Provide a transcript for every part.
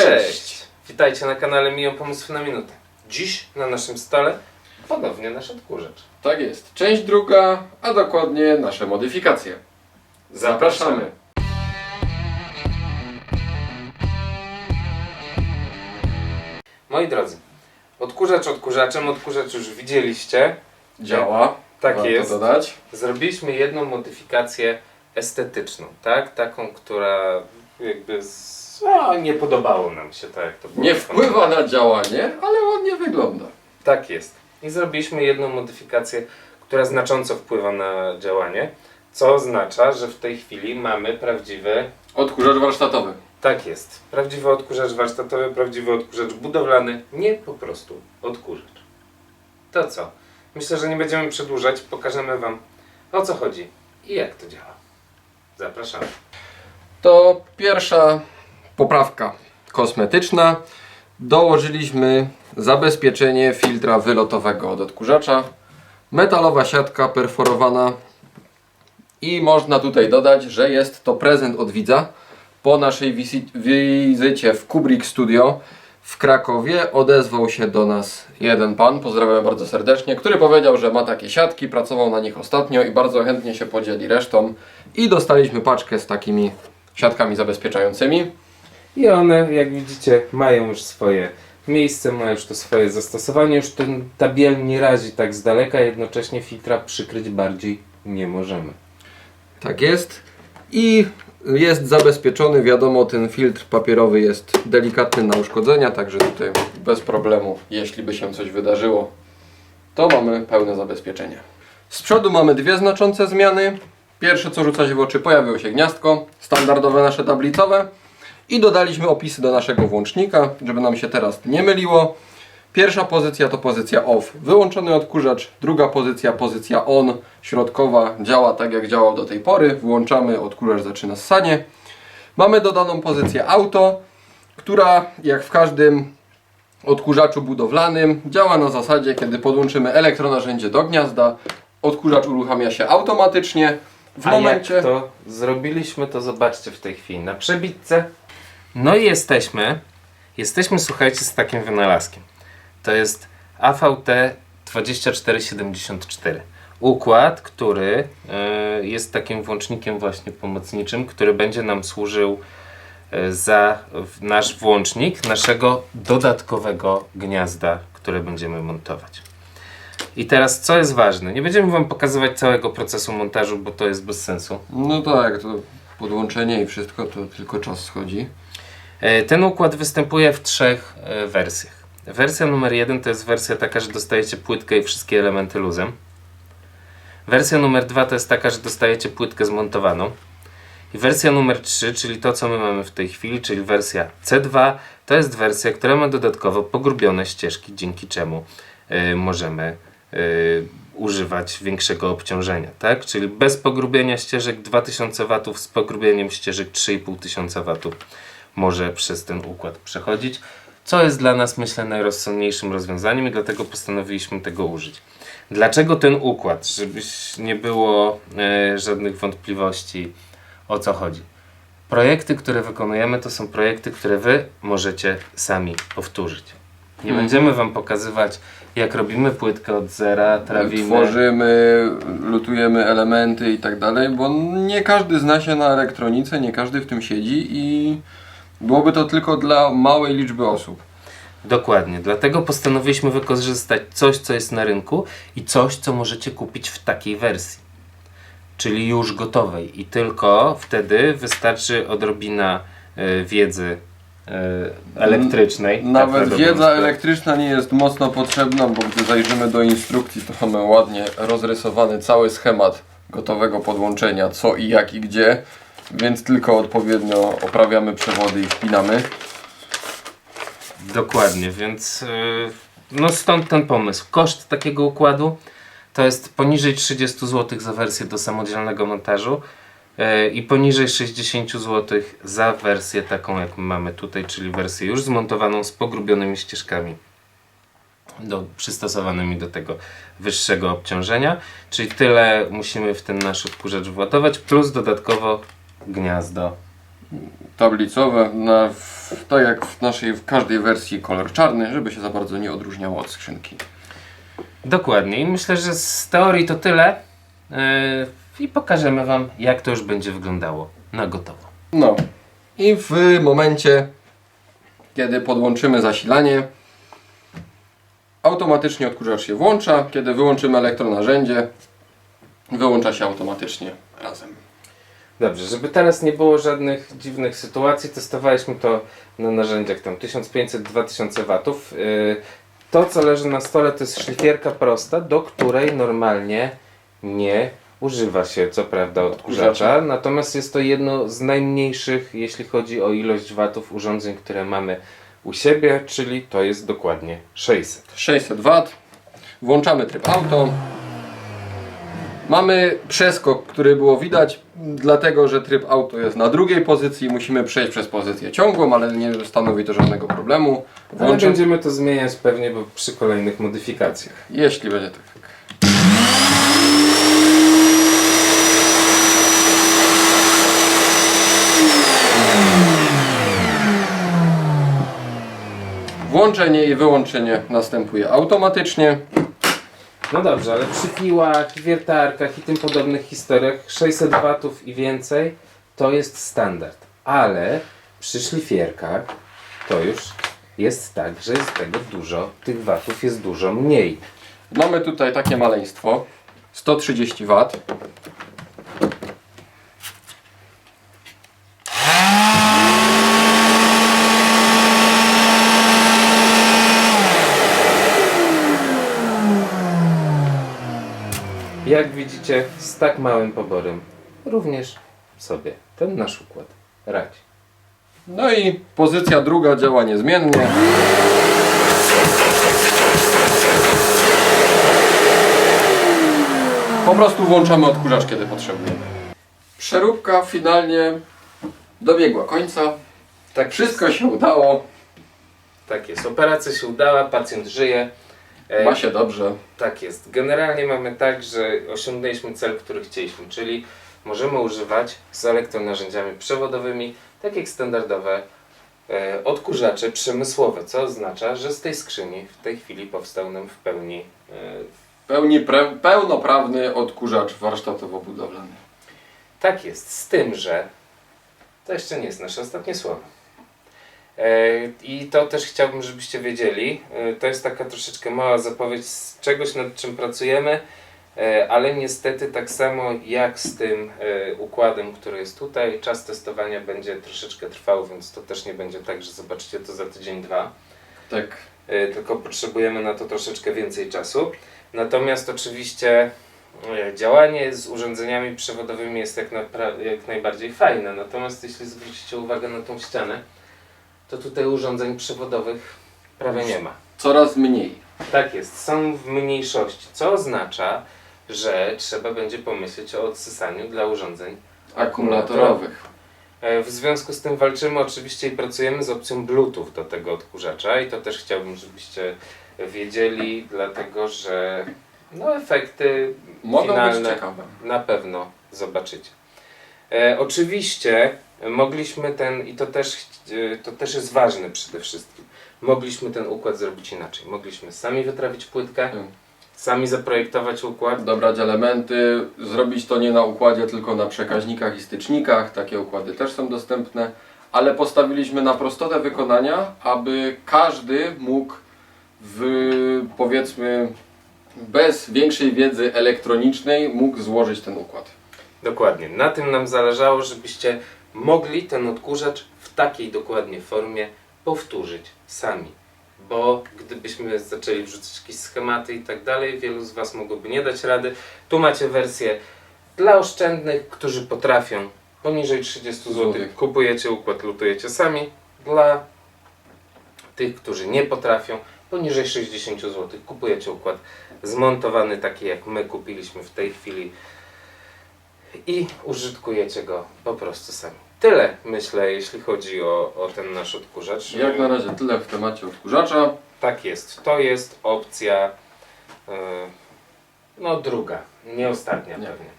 Cześć! Witajcie na kanale Miją Pomysły na Minutę. Dziś na naszym stole ponownie nasz odkurzacz. Tak jest. Część druga, a dokładnie nasze modyfikacje. Zapraszamy. Moi drodzy, odkurzacz odkurzaczem, odkurzacz już widzieliście. Działa. Tak Warto jest. dodać. Zrobiliśmy jedną modyfikację estetyczną, tak? Taką, która jakby z... no, nie podobało nam się tak jak to było. Nie wpływa na działanie, ale ładnie wygląda. Tak jest. I zrobiliśmy jedną modyfikację, która znacząco wpływa na działanie, co oznacza, że w tej chwili mamy prawdziwy Odkurzacz warsztatowy. Tak jest. Prawdziwy odkurzacz warsztatowy, prawdziwy odkurzacz budowlany, nie po prostu odkurzacz. To co? Myślę, że nie będziemy przedłużać, pokażemy Wam o co chodzi i jak to działa. Zapraszamy. To pierwsza poprawka kosmetyczna. Dołożyliśmy zabezpieczenie filtra wylotowego od odkurzacza. Metalowa siatka perforowana. I można tutaj dodać, że jest to prezent od widza. Po naszej wizycie w Kubrick Studio w Krakowie odezwał się do nas jeden pan, pozdrawiam bardzo serdecznie, który powiedział, że ma takie siatki, pracował na nich ostatnio i bardzo chętnie się podzieli resztą. I dostaliśmy paczkę z takimi siatkami zabezpieczającymi. I one, jak widzicie, mają już swoje miejsce, mają już to swoje zastosowanie. Już ten, ta biel nie razi tak z daleka, jednocześnie filtra przykryć bardziej nie możemy. Tak jest. I jest zabezpieczony, wiadomo, ten filtr papierowy jest delikatny na uszkodzenia, także tutaj bez problemu, jeśli by się coś wydarzyło, to mamy pełne zabezpieczenie. Z przodu mamy dwie znaczące zmiany. Pierwsze, co rzuca się w oczy, pojawiło się gniazdko, standardowe nasze tablicowe i dodaliśmy opisy do naszego włącznika, żeby nam się teraz nie myliło. Pierwsza pozycja to pozycja off, wyłączony odkurzacz. Druga pozycja, pozycja on, środkowa, działa tak jak działał do tej pory. Włączamy, odkurzacz zaczyna ssanie. Mamy dodaną pozycję auto, która jak w każdym odkurzaczu budowlanym działa na zasadzie, kiedy podłączymy elektronarzędzie do gniazda, odkurzacz uruchamia się automatycznie. W A momencie... jak to zrobiliśmy, to zobaczcie w tej chwili na przebitce. No i jesteśmy, jesteśmy słuchajcie z takim wynalazkiem. To jest AVT 2474. Układ, który e, jest takim włącznikiem właśnie pomocniczym, który będzie nam służył e, za nasz włącznik naszego dodatkowego gniazda, które będziemy montować. I teraz co jest ważne? Nie będziemy Wam pokazywać całego procesu montażu, bo to jest bez sensu. No tak, to podłączenie i wszystko to tylko czas schodzi. E, Ten układ występuje w trzech e, wersjach. Wersja numer jeden to jest wersja taka, że dostajecie płytkę i wszystkie elementy luzem. Wersja numer dwa to jest taka, że dostajecie płytkę zmontowaną. I wersja numer 3, czyli to co my mamy w tej chwili, czyli wersja C2, to jest wersja, która ma dodatkowo pogrubione ścieżki, dzięki czemu y, możemy y, używać większego obciążenia, tak? Czyli bez pogrubienia ścieżek 2000 W z pogrubieniem ścieżek 3500 W może przez ten układ przechodzić, co jest dla nas myślę najrozsądniejszym rozwiązaniem i dlatego postanowiliśmy tego użyć. Dlaczego ten układ? Żebyś nie było e, żadnych wątpliwości o co chodzi. Projekty, które wykonujemy, to są projekty, które Wy możecie sami powtórzyć. Nie Mhm. będziemy Wam pokazywać, jak robimy płytkę od zera, trawimy. Tworzymy, lutujemy elementy i tak dalej, bo nie każdy zna się na elektronice, nie każdy w tym siedzi i byłoby to tylko dla małej liczby osób. Dokładnie, dlatego postanowiliśmy wykorzystać coś, co jest na rynku i coś, co możecie kupić w takiej wersji. Czyli już gotowej. I tylko wtedy wystarczy odrobina e, wiedzy elektrycznej. tak Nawet na dobrą wiedza elektryczna nie jest mocno potrzebna, bo gdy zajrzymy do instrukcji, to mamy ładnie rozrysowany cały schemat gotowego podłączenia, co i jak i gdzie, więc tylko odpowiednio oprawiamy przewody i wpinamy. Dokładnie, więc e, no stąd ten pomysł. Koszt takiego układu to jest poniżej 30 zł za wersję do samodzielnego montażu e, i poniżej 60 zł za wersję taką jak mamy tutaj, czyli wersję już zmontowaną z pogrubionymi ścieżkami do, przystosowanymi do tego wyższego obciążenia, czyli tyle musimy w ten nasz odkurzacz władować, plus dodatkowo gniazdo tablicowe, na, w, tak jak w naszej, w każdej wersji kolor czarny, żeby się za bardzo nie odróżniało od skrzynki. Dokładnie. I myślę, że z teorii to tyle. Yy, I pokażemy Wam, jak to już będzie wyglądało na gotowo. No i w momencie, kiedy podłączymy zasilanie, automatycznie odkurzacz się włącza. Kiedy wyłączymy elektronarzędzie, wyłącza się automatycznie razem. Dobrze, żeby teraz nie było żadnych dziwnych sytuacji, testowaliśmy to na narzędziach tam 1500-2000 watów. Yy, To, co leży na stole, to jest szlifierka prosta, do której normalnie nie używa się, co prawda, odkurzacza. Odkurzacza. Natomiast jest to jedno z najmniejszych, jeśli chodzi o ilość watów urządzeń, które mamy u siebie, czyli to jest dokładnie 600. 600 W. Włączamy tryb auto. Mamy przeskok, który było widać, dlatego że tryb auto jest na drugiej pozycji. Musimy przejść przez pozycję ciągłą, ale nie stanowi to żadnego problemu. Ale będziemy to zmieniać pewnie bo przy kolejnych modyfikacjach. jeśli będzie tak. Włączenie i wyłączenie następuje automatycznie. No dobrze, ale przy piłach, wiertarkach i tym podobnych historiach 600 watów i więcej to jest standard. Ale przy szlifierkach to już jest tak, że jest tego dużo, tych watów jest dużo mniej. Mamy tutaj takie maleństwo 130 W. Jak widzicie, z tak małym poborem również sobie ten nasz układ radzi. No i pozycja druga działa niezmiennie. Po prostu włączamy odkurzacz, kiedy potrzebujemy. Przeróbka finalnie dobiegła końca. Tak Wszystko się udało. Tak jest. Operacja się udała, pacjent żyje. E, Ma się dobrze. Tak jest. Generalnie mamy tak, że osiągnęliśmy cel, który chcieliśmy, czyli możemy używać z elektronarzędziami przewodowymi, tak jak standardowe e, odkurzacze przemysłowe, co oznacza, że z tej skrzyni w tej chwili powstał nam w pełni e, W pełni pre, pełnoprawny odkurzacz warsztatowo-budowlany. Tak jest, z tym, że to jeszcze nie jest nasze ostatnie słowo. E, I to też chciałbym, żebyście wiedzieli. E, To jest taka troszeczkę mała zapowiedź z czegoś, nad czym pracujemy, e, ale niestety tak samo jak z tym układem, który jest tutaj, czas testowania będzie troszeczkę trwał, więc to też nie będzie tak, że zobaczycie to za tydzień, dwa. Tak. Tylko potrzebujemy na to troszeczkę więcej czasu. Natomiast oczywiście działanie z urządzeniami przewodowymi jest jak, jak najbardziej fajne. Natomiast jeśli zwrócicie uwagę na tą ścianę, to tutaj urządzeń przewodowych prawie nie ma. Coraz mniej. Tak jest, są w mniejszości, co oznacza, że trzeba będzie pomyśleć o odsysaniu dla urządzeń Akumulatorowych. E, W związku z tym walczymy oczywiście i pracujemy z opcją Bluetooth do tego odkurzacza i to też chciałbym, żebyście wiedzieli, dlatego że no, efekty Mogą finalne być ciekawe. na pewno zobaczycie. E, oczywiście mogliśmy ten, i to też, e, to też jest ważne przede wszystkim, mogliśmy ten układ zrobić inaczej. Mogliśmy sami wytrawić płytkę, Mm. sami zaprojektować układ, dobrać elementy, zrobić to nie na układzie, tylko na przekaźnikach i stycznikach. Takie układy też są dostępne, ale postawiliśmy na prostotę wykonania, aby każdy mógł w powiedzmy bez większej wiedzy elektronicznej mógł złożyć ten układ. Dokładnie. Na tym nam zależało, żebyście mogli ten odkurzacz w takiej dokładnie formie powtórzyć sami. Bo gdybyśmy zaczęli wrzucać jakieś schematy i tak dalej, wielu z Was mogłoby nie dać rady. Tu macie wersję dla oszczędnych, którzy potrafią poniżej 30 zł. Kupujecie układ, lutujecie sami. Dla tych, którzy nie potrafią, poniżej 60 zł. Kupujecie układ zmontowany taki jak my kupiliśmy w tej chwili i użytkujecie go po prostu sami. Tyle myślę, jeśli chodzi o, o ten nasz odkurzacz. Jak na razie tyle w temacie odkurzacza. Tak jest. To jest opcja yy, no druga, nie ostatnia Nie. pewnie.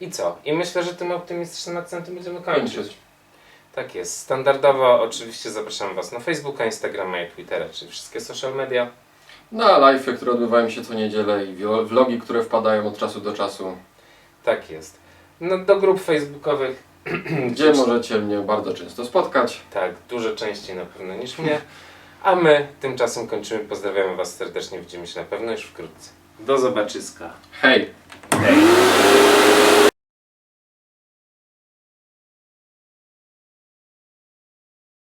I co? I myślę, że tym optymistycznym akcentem będziemy kończyć. Kończyć. Tak jest. Standardowo oczywiście zapraszam Was na Facebooka, Instagrama i Twittera, czyli wszystkie social media. Na live, które odbywają się co niedzielę i vlogi, które wpadają od czasu do czasu, Tak jest. No, do grup facebookowych, gdzie możecie mnie bardzo często spotkać. tak, dużo częściej na pewno niż mnie. A my tymczasem kończymy. Pozdrawiamy Was serdecznie. Widzimy się na pewno już wkrótce. Do zobaczyska. Hej! Hej!